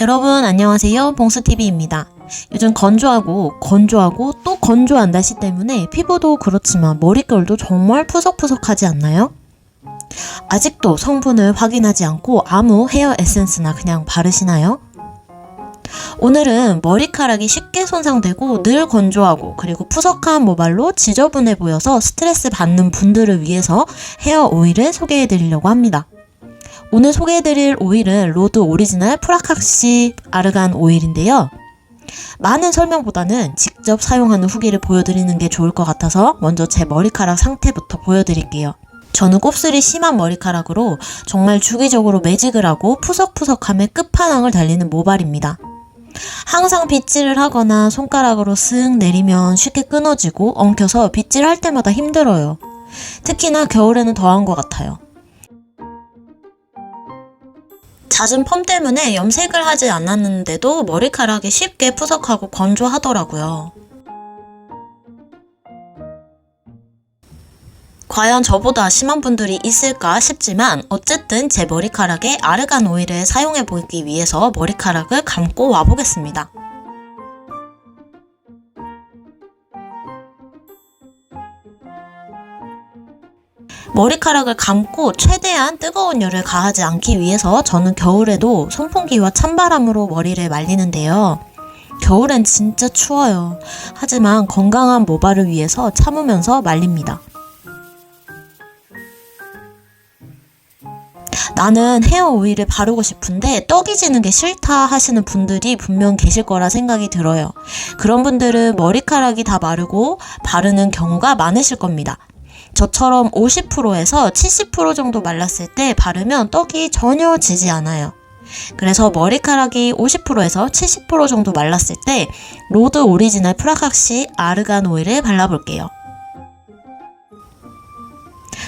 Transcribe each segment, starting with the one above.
여러분 안녕하세요 봉수TV입니다. 요즘 건조하고 건조하고 또 건조한 날씨 때문에 피부도 그렇지만 머릿결도 정말 푸석푸석하지 않나요? 아직도 성분을 확인하지 않고 아무 헤어 에센스나 그냥 바르시나요? 오늘은 머리카락이 쉽게 손상되고 늘 건조하고 그리고 푸석한 모발로 지저분해 보여서 스트레스 받는 분들을 위해서 헤어 오일을 소개해 드리려고 합니다. 오늘 소개해드릴 오일은 로드 오리지널 프라카시 아르간 오일인데요. 많은 설명보다는 직접 사용하는 후기를 보여드리는 게 좋을 것 같아서 먼저 제 머리카락 상태부터 보여드릴게요. 저는 곱슬이 심한 머리카락으로 정말 주기적으로 매직을 하고 푸석푸석함의 끝판왕을 달리는 모발입니다. 항상 빗질을 하거나 손가락으로 쓱 내리면 쉽게 끊어지고 엉켜서 빗질할 때마다 힘들어요. 특히나 겨울에는 더한 것 같아요. 잦은 펌 때문에 염색을 하지 않았는데도 머리카락이 쉽게 푸석하고 건조하더라고요. 과연 저보다 심한 분들이 있을까 싶지만 어쨌든 제 머리카락에 아르간 오일을 사용해 보기 위해서 머리카락을 감고 와보겠습니다. 머리카락을 감고 최대한 뜨거운 열을 가하지 않기 위해서 저는 겨울에도 선풍기와 찬바람으로 머리를 말리는데요. 겨울엔 진짜 추워요. 하지만 건강한 모발을 위해서 참으면서 말립니다. 나는 헤어 오일을 바르고 싶은데 떡이 지는 게 싫다 하시는 분들이 분명 계실 거라 생각이 들어요. 그런 분들은 머리카락이 다 마르고 바르는 경우가 많으실 겁니다. 저처럼 50%에서 70% 정도 말랐을 때 바르면 떡이 전혀 지지 않아요. 그래서 머리카락이 50%에서 70% 정도 말랐을 때 로드 오리지널 프라각시 아르간 오일을 발라볼게요.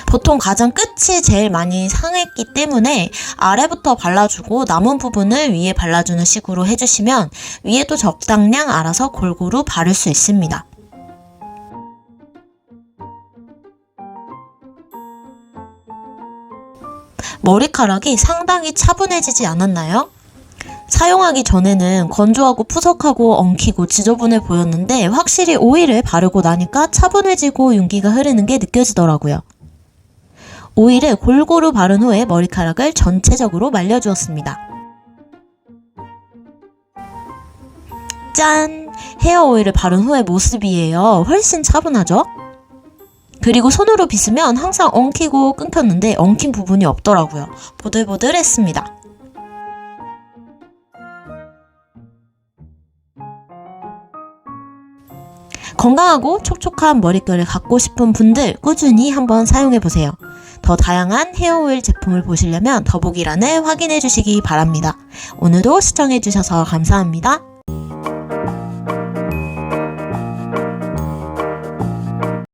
보통 가장 끝이 제일 많이 상했기 때문에 아래부터 발라주고 남은 부분을 위에 발라주는 식으로 해주시면 위에도 적당량 알아서 골고루 바를 수 있습니다. 머리카락이 상당히 차분해지지 않았나요? 사용하기 전에는 건조하고 푸석하고 엉키고 지저분해 보였는데 확실히 오일을 바르고 나니까 차분해지고 윤기가 흐르는 게 느껴지더라고요. 오일을 골고루 바른 후에 머리카락을 전체적으로 말려주었습니다. 짠! 헤어 오일을 바른 후의 모습이에요. 훨씬 차분하죠? 그리고 손으로 빗으면 항상 엉키고 끊겼는데 엉킨 부분이 없더라고요. 보들보들했습니다. 건강하고 촉촉한 머릿결을 갖고 싶은 분들 꾸준히 한번 사용해 보세요. 더 다양한 헤어오일 제품을 보시려면 더보기란을 확인해 주시기 바랍니다. 오늘도 시청해 주셔서 감사합니다.